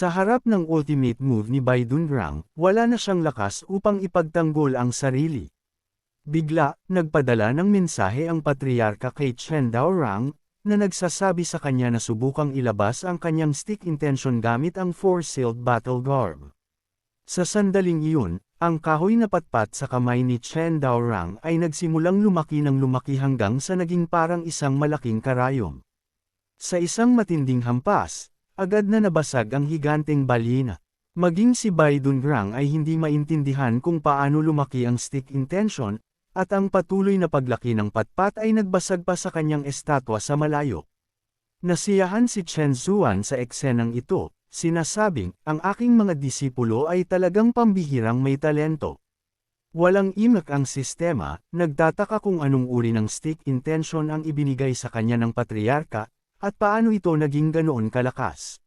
Sa harap ng ultimate move ni Baidungrang, wala na siyang lakas upang ipagtanggol ang sarili. Bigla, nagpadala ng mensahe ang patriarka kay Chen Daorang, na nagsasabi sa kanya na subukang ilabas ang kanyang stick intention gamit ang four-sealed battle garb. Sa sandaling iyon, ang kahoy na patpat sa kamay ni Chen Daorang ay nagsimulang lumaki ng lumaki hanggang sa naging parang isang malaking karayom. Sa isang matinding hampas, agad na nabasag ang higanteng balyena. Maging si Bai Dungrang ay hindi maintindihan kung paano lumaki ang stick intention, at ang patuloy na paglaki ng patpat ay nagbasag pa sa kanyang estatwa sa malayo. Nasiyahan si Chen Zuan sa eksenang ito, sinasabing, ang aking mga disipulo ay talagang pambihirang may talento. Walang imak ang sistema, nagtataka kung anong uri ng stick intention ang ibinigay sa kanya ng patriarka, at paano ito naging ganoon kalakas?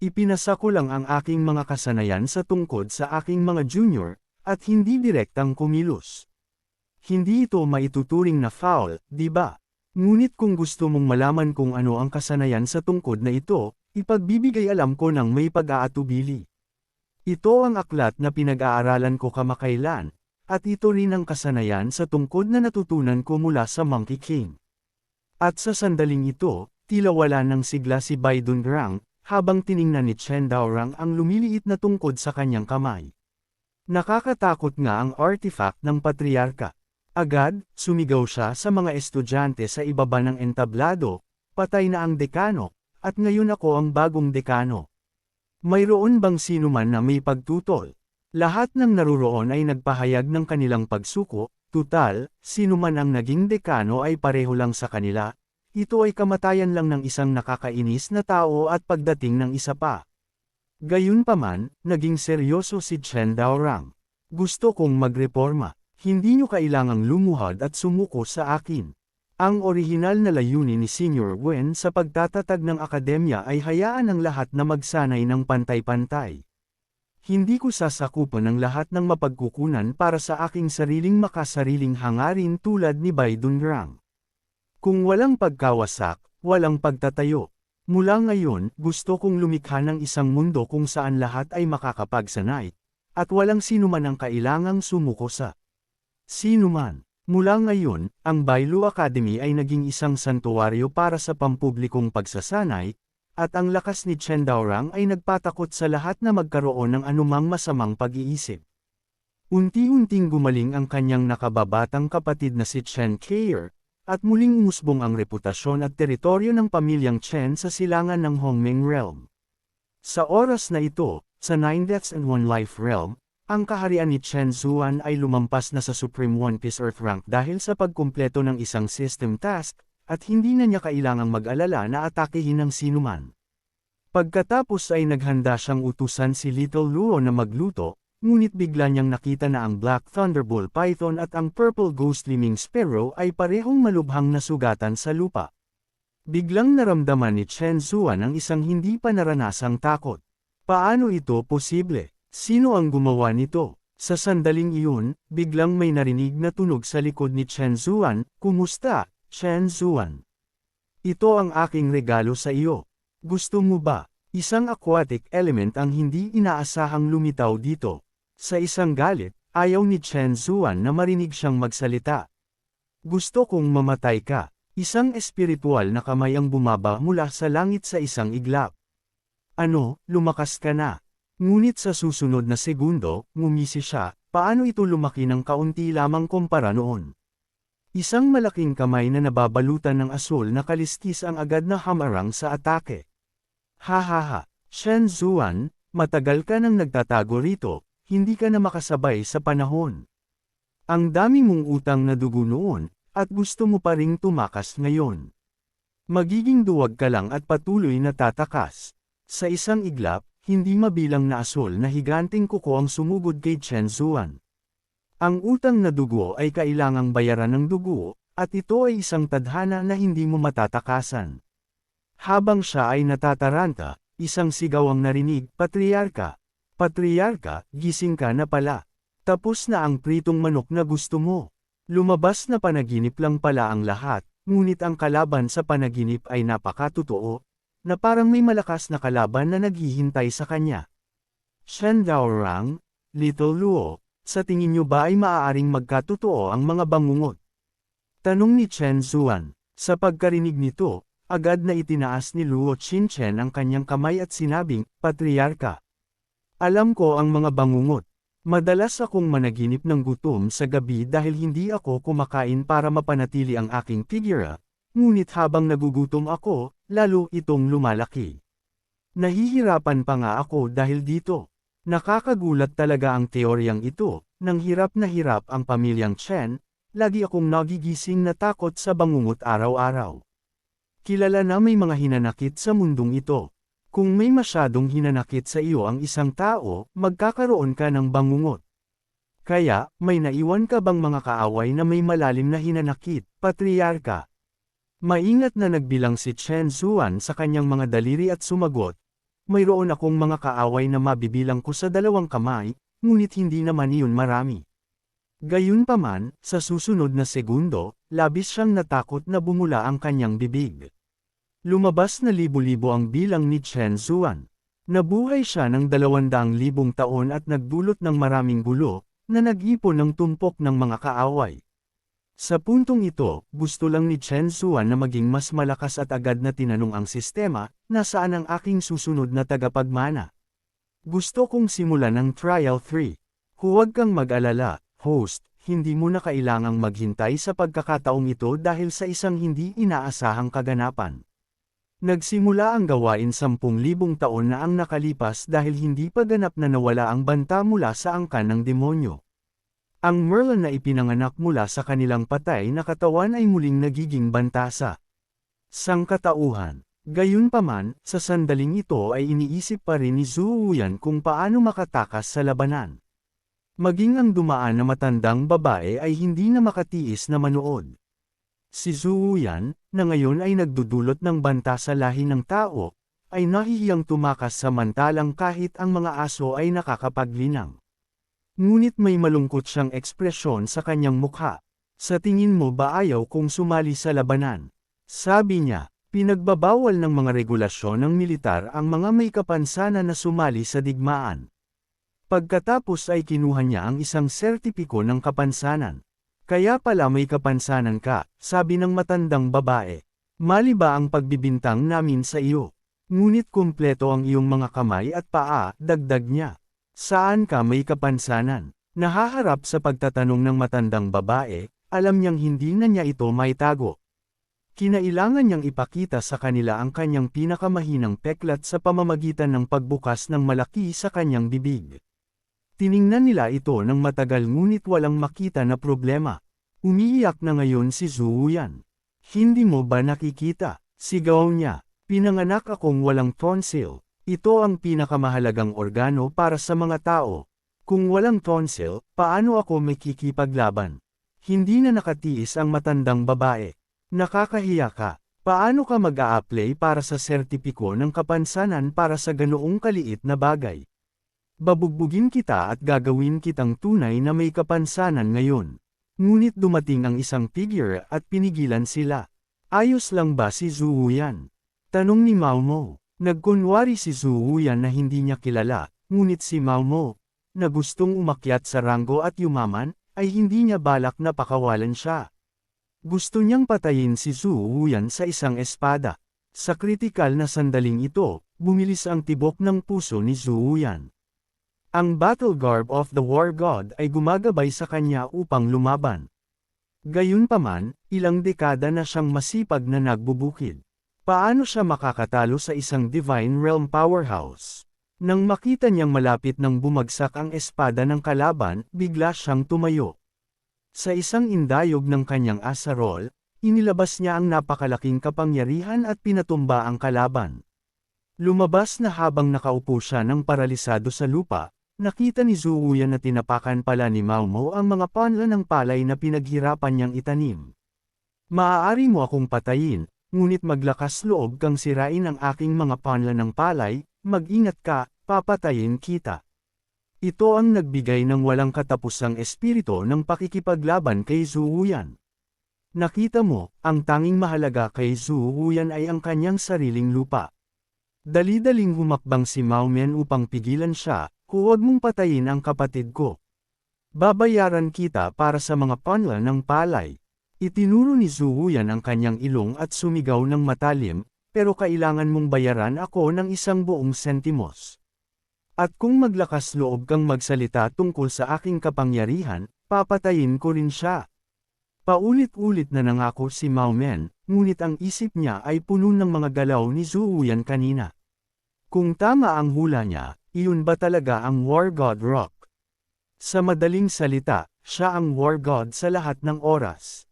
Ipinasa ko lang ang aking mga kasanayan sa tungkod sa aking mga junior, at hindi direktang kumilos. Hindi ito maituturing na foul, di ba? Ngunit kung gusto mong malaman kung ano ang kasanayan sa tungkod na ito, ipagbibigay alam ko ng may pag-aatubili. Ito ang aklat na pinag-aaralan ko kamakailan, at ito rin ang kasanayan sa tungkod na natutunan ko mula sa Monkey King. At sa sandaling ito, Tila wala ng sigla si Bai Dungrang, habang tiningnan ni Chen Daorang ang lumiliit na tungkod sa kanyang kamay. Nakakatakot nga ang artifact ng patriarka. Agad, sumigaw siya sa mga estudyante sa ibaba ng entablado, patay na ang dekano, at ngayon ako ang bagong dekano. Mayroon bang sino man na may pagtutol? Lahat ng naruroon ay nagpahayag ng kanilang pagsuko, tutal, sino man ang naging dekano ay pareho lang sa kanila, ito ay kamatayan lang ng isang nakakainis na tao at pagdating ng isa pa. Gayunpaman, naging seryoso si Chen Daorang. Gusto kong magreforma. Hindi nyo kailangang lumuhad at sumuko sa akin. Ang orihinal na layunin ni Senior Wen sa pagtatatag ng akademya ay hayaan ang lahat na magsanay ng pantay-pantay. Hindi ko sasakupan ang lahat ng mapagkukunan para sa aking sariling makasariling hangarin tulad ni Bai Dunrang. Kung walang pagkawasak, walang pagtatayo. Mula ngayon, gusto kong lumikha ng isang mundo kung saan lahat ay makakapagsanay, at walang sinuman ang kailangang sumuko sa sinuman. Mula ngayon, ang Bailu Academy ay naging isang santuwaryo para sa pampublikong pagsasanay, at ang lakas ni Chen Daorang ay nagpatakot sa lahat na magkaroon ng anumang masamang pag-iisip. Unti-unting gumaling ang kanyang nakababatang kapatid na si Chen Kayer, at muling umusbong ang reputasyon at teritoryo ng pamilyang Chen sa silangan ng Hongming Realm. Sa oras na ito, sa Nine Deaths and One Life Realm, ang kaharian ni Chen Zuan ay lumampas na sa Supreme One Piece Earth rank dahil sa pagkumpleto ng isang system task, at hindi na niya kailangang mag-alala na atakehin ng sinuman. Pagkatapos ay naghanda siyang utusan si Little Luo na magluto, ngunit bigla niyang nakita na ang Black Thunderbolt Python at ang Purple Ghost Liming Sparrow ay parehong malubhang nasugatan sa lupa. Biglang naramdaman ni Chen Zuan ang isang hindi pa naranasang takot. Paano ito posible? Sino ang gumawa nito? Sa sandaling iyon, biglang may narinig na tunog sa likod ni Chen Zuan, Kumusta, Chen Zuan? Ito ang aking regalo sa iyo. Gusto mo ba? Isang aquatic element ang hindi inaasahang lumitaw dito. Sa isang galit, ayaw ni Chen Zuan na marinig siyang magsalita. Gusto kong mamatay ka. Isang espiritual na kamay ang bumaba mula sa langit sa isang iglap. Ano, lumakas ka na. Ngunit sa susunod na segundo, ngumisi siya, paano ito lumaki ng kaunti lamang kumpara noon. Isang malaking kamay na nababalutan ng asul na kaliskis ang agad na hamarang sa atake. Ha ha ha, Shen Zuan, matagal ka nang nagtatago rito, hindi ka na makasabay sa panahon. Ang dami mong utang na dugo noon, at gusto mo pa ring tumakas ngayon. Magiging duwag ka lang at patuloy na tatakas. Sa isang iglap, hindi mabilang na asol na higanting kuko ang sumugod kay Chen Zuan. Ang utang na dugo ay kailangang bayaran ng dugo, at ito ay isang tadhana na hindi mo matatakasan. Habang siya ay natataranta, isang sigaw ang narinig, Patriarka, Patriarka, gising ka na pala. Tapos na ang pritong manok na gusto mo. Lumabas na panaginip lang pala ang lahat, ngunit ang kalaban sa panaginip ay napakatotoo. na parang may malakas na kalaban na naghihintay sa kanya. Shen Daorang, Little Luo, sa tingin niyo ba ay maaaring magkatotoo ang mga bangungot? Tanong ni Chen Zuan. Sa pagkarinig nito, agad na itinaas ni Luo Chinchen ang kanyang kamay at sinabing, Patriarka. Alam ko ang mga bangungot. Madalas akong managinip ng gutom sa gabi dahil hindi ako kumakain para mapanatili ang aking figura, ngunit habang nagugutom ako, lalo itong lumalaki. Nahihirapan pa nga ako dahil dito. Nakakagulat talaga ang teoryang ito, nang hirap na hirap ang pamilyang Chen, lagi akong nagigising na takot sa bangungot araw-araw. Kilala na may mga hinanakit sa mundong ito. Kung may masyadong hinanakit sa iyo ang isang tao, magkakaroon ka ng bangungot. Kaya, may naiwan ka bang mga kaaway na may malalim na hinanakit, patriarka? Maingat na nagbilang si Chen Zuan sa kanyang mga daliri at sumagot, mayroon akong mga kaaway na mabibilang ko sa dalawang kamay, ngunit hindi naman iyon marami. Gayunpaman, sa susunod na segundo, labis siyang natakot na bumula ang kanyang bibig. Lumabas na libo-libo ang bilang ni Chen Zuan. Nabuhay siya ng dalawandang libong taon at nagdulot ng maraming gulo, na nag-ipon ng tumpok ng mga kaaway. Sa puntong ito, gusto lang ni Chen Zuan na maging mas malakas at agad na tinanong ang sistema, nasaan ang aking susunod na tagapagmana. Gusto kong simulan ang Trial 3. Huwag kang mag-alala, host, hindi mo na kailangang maghintay sa pagkakataong ito dahil sa isang hindi inaasahang kaganapan. Nagsimula ang gawain 10,000 taon na ang nakalipas dahil hindi pa ganap na nawala ang banta mula sa angkan ng demonyo. Ang Merlin na ipinanganak mula sa kanilang patay na katawan ay muling nagiging bantasa. Sangkatauhan. Gayunpaman, sa sandaling ito ay iniisip pa rin ni Zuuyan kung paano makatakas sa labanan. Maging ang dumaan na matandang babae ay hindi na makatiis na manood. Si Zuyan, na ngayon ay nagdudulot ng banta sa lahi ng tao, ay nahihiyang tumakas samantalang kahit ang mga aso ay nakakapaglinang. Ngunit may malungkot siyang ekspresyon sa kanyang mukha. Sa tingin mo ba ayaw kong sumali sa labanan? Sabi niya, pinagbabawal ng mga regulasyon ng militar ang mga may kapansanan na sumali sa digmaan. Pagkatapos ay kinuha niya ang isang sertipiko ng kapansanan. Kaya pala may kapansanan ka, sabi ng matandang babae. Mali ba ang pagbibintang namin sa iyo? Ngunit kumpleto ang iyong mga kamay at paa, dagdag niya. Saan ka may kapansanan? Nahaharap sa pagtatanong ng matandang babae, alam niyang hindi na niya ito may tago. Kinailangan niyang ipakita sa kanila ang kanyang pinakamahinang peklat sa pamamagitan ng pagbukas ng malaki sa kanyang bibig. Tiningnan nila ito ng matagal ngunit walang makita na problema. Umiiyak na ngayon si Zuyan. Hindi mo ba nakikita? Sigaw niya. Pinanganak akong walang tonsil. Ito ang pinakamahalagang organo para sa mga tao. Kung walang tonsil, paano ako makikipaglaban? Hindi na nakatiis ang matandang babae. Nakakahiya ka. Paano ka mag-a-apply para sa sertipiko ng kapansanan para sa ganoong kaliit na bagay? Babugbugin kita at gagawin kitang tunay na may kapansanan ngayon. Ngunit dumating ang isang figure at pinigilan sila. Ayos lang ba si Zuhuyan? Tanong ni Mao Mo. Nagkunwari si Zuhuyan na hindi niya kilala, ngunit si Mao Mo, na gustong umakyat sa ranggo at yumaman, ay hindi niya balak na pakawalan siya. Gusto niyang patayin si Zuhuyan sa isang espada. Sa kritikal na sandaling ito, bumilis ang tibok ng puso ni Zuhuyan. Ang battle garb of the war god ay gumagabay sa kanya upang lumaban. Gayunpaman, ilang dekada na siyang masipag na nagbubukid. Paano siya makakatalo sa isang Divine Realm powerhouse? Nang makita niyang malapit nang bumagsak ang espada ng kalaban, bigla siyang tumayo. Sa isang indayog ng kanyang asarol, inilabas niya ang napakalaking kapangyarihan at pinatumba ang kalaban. Lumabas na habang nakaupo siya ng paralisado sa lupa, Nakita ni Zuuyan na tinapakan pala ni Maumo ang mga panla ng palay na pinaghirapan niyang itanim. Maaari mo akong patayin, ngunit maglakas loob kang sirain ang aking mga panla ng palay, mag-ingat ka, papatayin kita. Ito ang nagbigay ng walang katapusang espiritu ng pakikipaglaban kay Zuuyan. Nakita mo, ang tanging mahalaga kay Zuuyan ay ang kanyang sariling lupa. Dali-daling humakbang si Maumen upang pigilan siya, huwag mong patayin ang kapatid ko. Babayaran kita para sa mga panla ng palay. Itinuro ni Zuhuyan ang kanyang ilong at sumigaw ng matalim, pero kailangan mong bayaran ako ng isang buong sentimos. At kung maglakas loob kang magsalita tungkol sa aking kapangyarihan, papatayin ko rin siya. Paulit-ulit na nangako si Mao Men, ngunit ang isip niya ay puno ng mga galaw ni Zuuyan kanina. Kung tama ang hula niya, iyon ba talaga ang War God Rock? Sa madaling salita, siya ang War God sa lahat ng oras.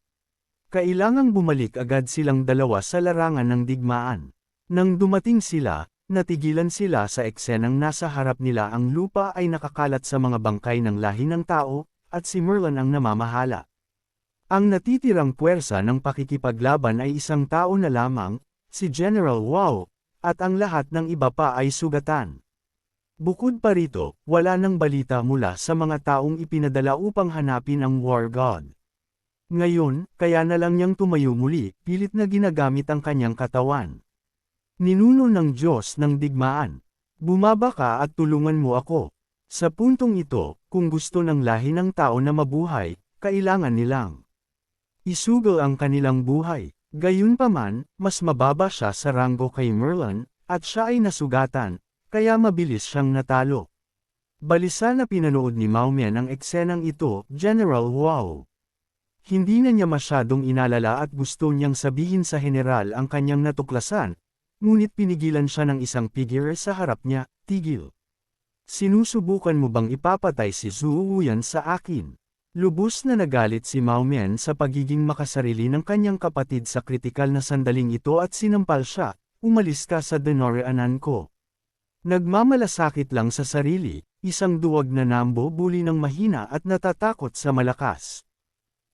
Kailangang bumalik agad silang dalawa sa larangan ng digmaan. Nang dumating sila, natigilan sila sa eksenang nasa harap nila ang lupa ay nakakalat sa mga bangkay ng lahi ng tao, at si Merlin ang namamahala. Ang natitirang puwersa ng pakikipaglaban ay isang tao na lamang, si General Wow, at ang lahat ng iba pa ay sugatan. Bukod pa rito, wala nang balita mula sa mga taong ipinadala upang hanapin ang War God. Ngayon, kaya na lang niyang tumayo muli, pilit na ginagamit ang kanyang katawan. Ninuno ng Diyos ng digmaan. Bumaba ka at tulungan mo ako. Sa puntong ito, kung gusto ng lahi ng tao na mabuhay, kailangan nilang Isugal ang kanilang buhay. Gayunpaman, mas mababa siya sa ranggo kay Merlin, at siya ay nasugatan, kaya mabilis siyang natalo. Balisa na pinanood ni Maumian ang eksenang ito, General Wow. Hindi na niya masyadong inalala at gusto niyang sabihin sa general ang kanyang natuklasan, ngunit pinigilan siya ng isang figure sa harap niya, tigil. Sinusubukan mo bang ipapatay si Zhu sa akin? Lubos na nagalit si Mao Men sa pagiging makasarili ng kanyang kapatid sa kritikal na sandaling ito at sinampal siya, umalis ka sa denoreanan ko. Nagmamalasakit lang sa sarili, isang duwag na nambo buli ng mahina at natatakot sa malakas.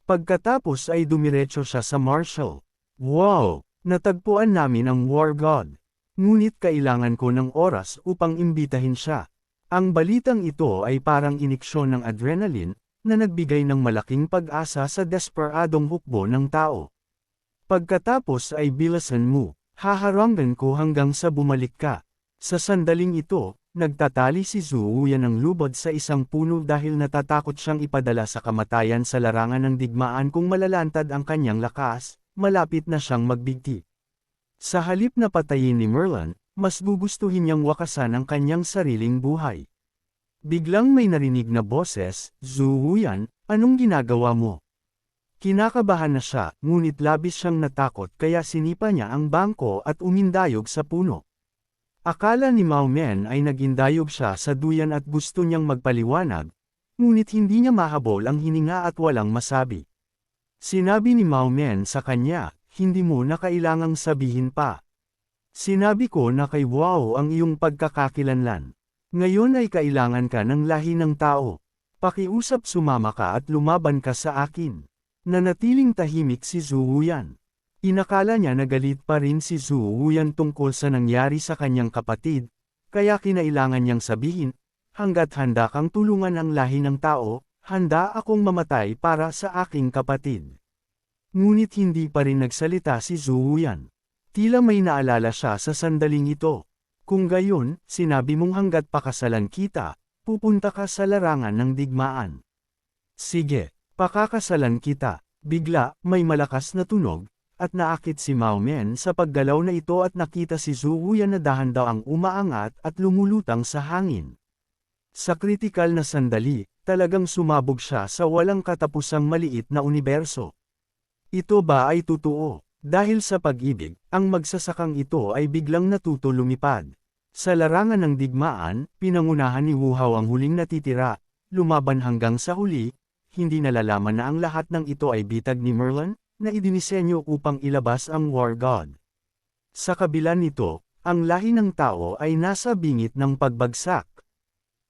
Pagkatapos ay dumiretso siya sa marshal. Wow! Natagpuan namin ang war god. Ngunit kailangan ko ng oras upang imbitahin siya. Ang balitang ito ay parang iniksyon ng adrenaline, na nagbigay ng malaking pag-asa sa desperadong hukbo ng tao. Pagkatapos ay bilasan mo, haharangan ko hanggang sa bumalik ka. Sa sandaling ito, nagtatali si Zuuya ng lubod sa isang puno dahil natatakot siyang ipadala sa kamatayan sa larangan ng digmaan kung malalantad ang kanyang lakas, malapit na siyang magbigti. Sa halip na patayin ni Merlin, mas gugustuhin niyang wakasan ang kanyang sariling buhay. Biglang may narinig na boses, Zuhuyan, anong ginagawa mo? Kinakabahan na siya, ngunit labis siyang natakot kaya sinipa niya ang bangko at umindayog sa puno. Akala ni Mao Men ay nagindayog siya sa duyan at gusto niyang magpaliwanag, ngunit hindi niya mahabol ang hininga at walang masabi. Sinabi ni Mao Men sa kanya, hindi mo na kailangang sabihin pa. Sinabi ko na kay Wow ang iyong pagkakakilanlan. Ngayon ay kailangan ka ng lahi ng tao. Pakiusap sumama ka at lumaban ka sa akin. Nanatiling tahimik si Zuhuyan. Inakala niya na galit pa rin si Zuhuyan tungkol sa nangyari sa kanyang kapatid, kaya kinailangan niyang sabihin, hanggat handa kang tulungan ang lahi ng tao, handa akong mamatay para sa aking kapatid. Ngunit hindi pa rin nagsalita si Zuhuyan. Tila may naalala siya sa sandaling ito. Kung gayon, sinabi mong hanggat pakasalan kita, pupunta ka sa larangan ng digmaan. Sige, pakakasalan kita. Bigla, may malakas na tunog, at naakit si Mao Men sa paggalaw na ito at nakita si Zhu Huyan na dahan daw ang umaangat at lumulutang sa hangin. Sa kritikal na sandali, talagang sumabog siya sa walang katapusang maliit na universo. Ito ba ay totoo? Dahil sa pag-ibig, ang magsasakang ito ay biglang natuto lumipad. Sa larangan ng digmaan, pinangunahan ni Wuhaw ang huling natitira, lumaban hanggang sa huli, hindi nalalaman na ang lahat ng ito ay bitag ni Merlin, na idinisenyo upang ilabas ang War God. Sa kabila nito, ang lahi ng tao ay nasa bingit ng pagbagsak.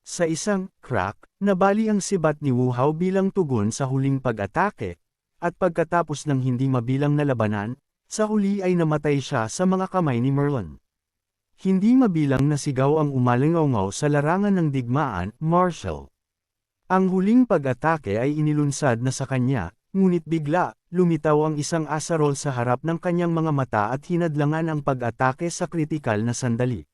Sa isang crack, nabali ang sibat ni Wuhaw bilang tugon sa huling pag-atake, at pagkatapos ng hindi mabilang na labanan, sa huli ay namatay siya sa mga kamay ni Merlin. Hindi mabilang na sigaw ang umalingaw sa larangan ng digmaan, Marshall. Ang huling pag-atake ay inilunsad na sa kanya, ngunit bigla, lumitaw ang isang asarol sa harap ng kanyang mga mata at hinadlangan ang pag-atake sa kritikal na sandali.